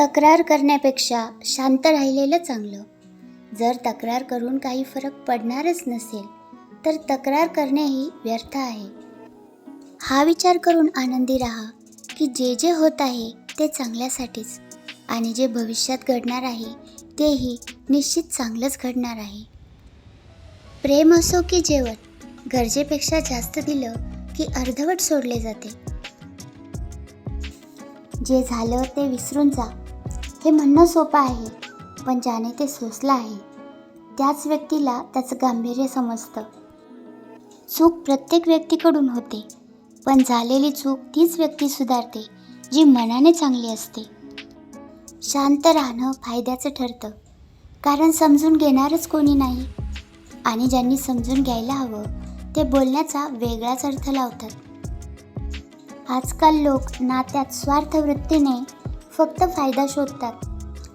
तक्रार करण्यापेक्षा शांत राहिलेलं चांगलं. जर तक्रार करून काही फरक पडणारच नसेल तर तक्रार करणेही व्यर्थ आहे. हा विचार करून आनंदी राहा की जे जे होत आहे ते चांगल्यासाठीच आणि जे भविष्यात घडणार आहे तेही निश्चित चांगलंच घडणार आहे. प्रेम असो की जेवण गरजेपेक्षा जास्त दिलं की अर्धवट सोडले जाते. जे झालं ते विसरून जा. हे म्हणणं सोपं आहे पण ज्याने ते सोसलं आहे त्याच व्यक्तीला त्याचं गांभीर्य समजतं. चूक प्रत्येक व्यक्तीकडून होते पण झालेली चूक तीच व्यक्ती सुधारते जी मनाने चांगली असते. शांत राहणं फायद्याचं ठरतं कारण समजून घेणारच कोणी नाही. आणि ज्यांनी समजून घ्यायला हवं ते बोलण्याचा वेगळाच अर्थ लावतात. आजकाल लोक नात्यात स्वार्थ वृत्तीने फक्त फायदा शोधतात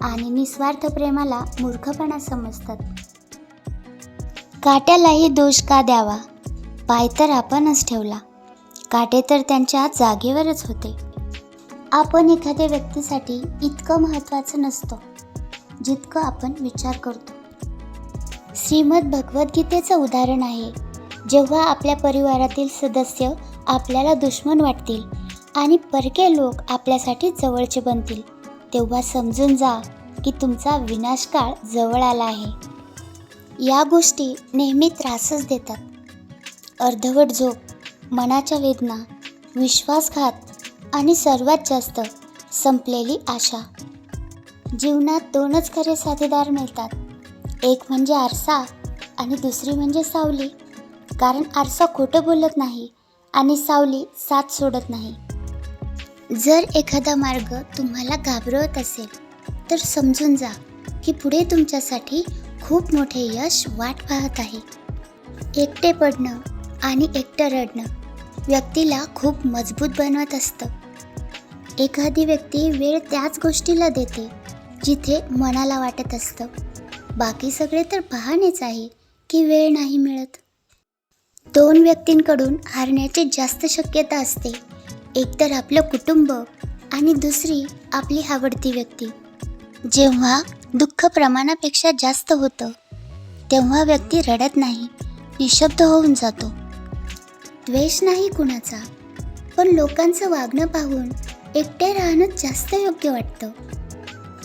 आणि निस्वार्थ प्रेमाला मूर्खपणा समजतात. काट्यालाही दोष का द्यावा? पाय तर आपणच ठेवला. काटे तर त्यांच्या जागेवरच होते. आपण एखाद्या व्यक्तीसाठी इतकं महत्त्वाचं नसतो जितकं आपण विचार करतो. श्रीमद भगवद्गीतेचं उदाहरण आहे. जेव्हा आपल्या परिवारातील सदस्य आपल्याला दुश्मन वाटतील आणि परके लोक आपल्यासाठी जवळचे बनतील. तेव्हा समजून जा की तुमचा विनाशकाळ जवळ आला आहे. या गोष्टी नेहमी त्रासच देतात. अर्धवट झोप मनाच्या वेदना विश्वासघात आणि सर्वात जास्त संपलेली आशा. जीवनात दोनच खरे साथीदार मिळतात. एक म्हणजे आरसा आणि दुसरी म्हणजे सावली. कारण आरसा खोटं बोलत नाही आणि सावली साथ सोडत नाही. जर एखादा मार्ग तुम्हाला घाबरवत असेल तर समजून जा की पुढे तुमच्यासाठी खूप मोठे यश वाट पाहत आहे. एकटे पडणं आणि एकटं रडणं व्यक्तीला खूप मजबूत बनवत असतं. एखादी व्यक्ती वेळ त्याच गोष्टीला देते जिथे मनाला वाटत असतं. बाकी सगळे तर पाहणेच आहे की वेळ नाही मिळत. दोन व्यक्तींकडून हारण्याची जास्त शक्यता असते. एकतर आपलं कुटुंब आणि दुसरी आपली आवडती व्यक्ती. जेव्हा दुःख प्रमाणापेक्षा जास्त होतं तेव्हा व्यक्ती रडत नाही निशब्द होऊन जातो. द्वेष नाही कुणाचा पण लोकांचं वागणं पाहून एकटे राहणं जास्त योग्य वाटतं.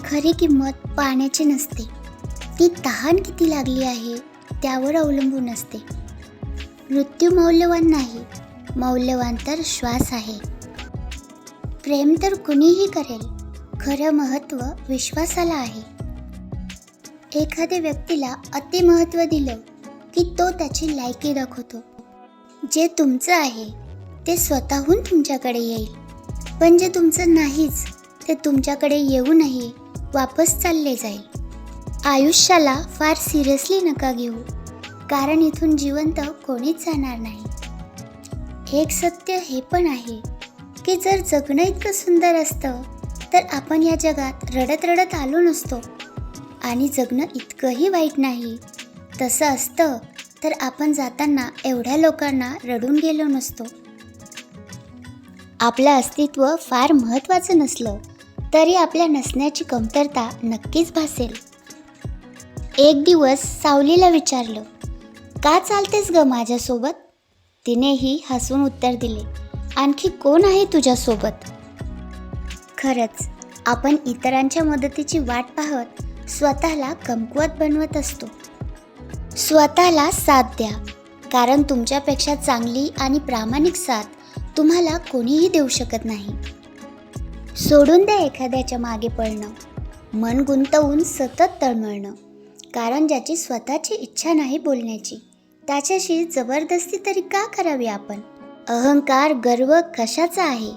खरी किंमत पाण्याची नसते. ती तहान किती लागली आहे त्यावर अवलंबून असते. मृत्यू मौल्यवान नाही मौल्यवान तर श्वास आहे. प्रेम तर कुणीही करेल खरं महत्त्व विश्वासाला आहे. एखाद्या व्यक्तीला अतिमहत्त्व दिलं की तो त्याची लायकी दाखवतो. जे तुमचं आहे ते स्वतःहून तुमच्याकडे येईल. पण जे तुमचं नाहीच ते तुमच्याकडे येऊनही वापस चालले जाईल. आयुष्याला फार सिरियसली नका घेऊ कारण इथून जिवंत कोणीच जाणार नाही. एक सत्य हे पण आहे की जर जगणं इतकं सुंदर असतं तर आपण या जगात रडत रडत आलो नसतो. आणि जगणं इतकंही वाईट नाही. तसं असतं तर आपण जाताना एवढ्या लोकांना रडून गेलो नसतो. आपलं अस्तित्व फार महत्त्वाचं नसलं तरी आपल्या नसण्याची कमतरता नक्कीच भासेल. एक दिवस सावलीला विचारलं का चालतेस ग माझ्यासोबत? तिनेही हसून उत्तर दिले आणखी कोण आहे तुझ्यासोबत? खरंच आपण इतरांच्या मदतीची वाट पाहत स्वतःला कमकुवत बनवत असतो. स्वतःला साथ द्या कारण तुमच्यापेक्षा चांगली आणि प्रामाणिक साथ तुम्हाला कोणीही देऊ शकत नाही. सोडून द्या एखाद्याच्या मागे पळणं मन गुंतवून सतत तळमळणं कारण ज्याची स्वतःची इच्छा नाही बोलण्याची त्याच्याशी जबरदस्ती तरी का करावी आपण? अहंकार गर्व कशाचा आहे?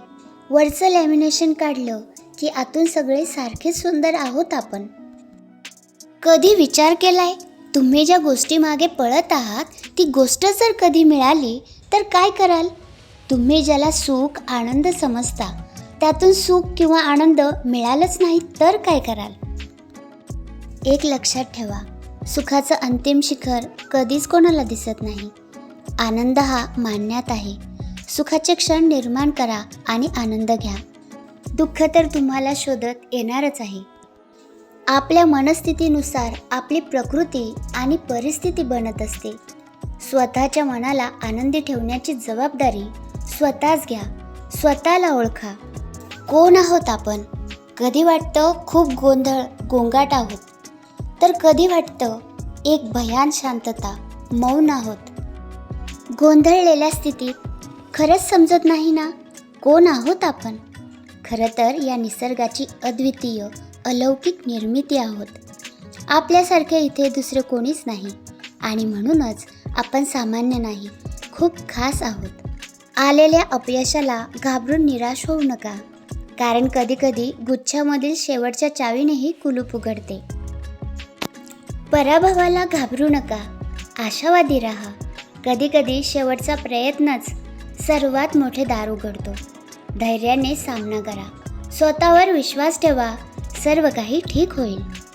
वरचं लॅमिनेशन काढलं की आतून सगळे सारखेच सुंदर आहोत आपण. कधी विचार केलाय? तुम्ही ज्या गोष्टी मागे पळत आहात ती गोष्ट जर कधी मिळाली तर काय कराल? तुम्ही ज्याला सुख आनंद समजता त्यातून सुख किंवा आनंद मिळालंच नाही तर काय कराल? एक लक्षात ठेवा सुखाचं अंतिम शिखर कधीच कोणाला दिसत नाही. आनंद हा मानण्यात आहे. सुखाचे क्षण निर्माण करा आणि आनंद घ्या. दुःख तर तुम्हाला शोधत येणारच आहे. आपल्या मनस्थितीनुसार आपली प्रकृती आणि परिस्थिती बनत असते. स्वतःच्या मनाला आनंदी ठेवण्याची जबाबदारी स्वतःच घ्या. स्वतःला ओळखा. कोण आहोत आपण? कधी वाटतं खूप गोंधळ गोंगाट आहोत? तर कधी वाटतं एक भयान शांतता मौन आहोत? गोंधळलेल्या स्थितीत खरंच समजत नाही ना? कोण आहोत आपण? खरं तर या निसर्गाची अद्वितीय अलौकिक निर्मिती आहोत. आपल्यासारखे इथे दुसरे कोणीच नाही. आणि म्हणूनच आपण सामान्य नाही खूप खास आहोत. आलेल्या अपयशाला घाबरून निराश होऊ नका. कारण कधीकधी गुच्छामधील शेवटच्या चावीनेही कुलूप उघडते. पराभवाला घाबरू नका. आशावादी राहा. कधीकधी शेवटचा प्रयत्नच सर्वात मोठे दार उघडतो धैर्याने सामना करा. स्वतःवर विश्वास ठेवा. सर्व काही ठीक होईल.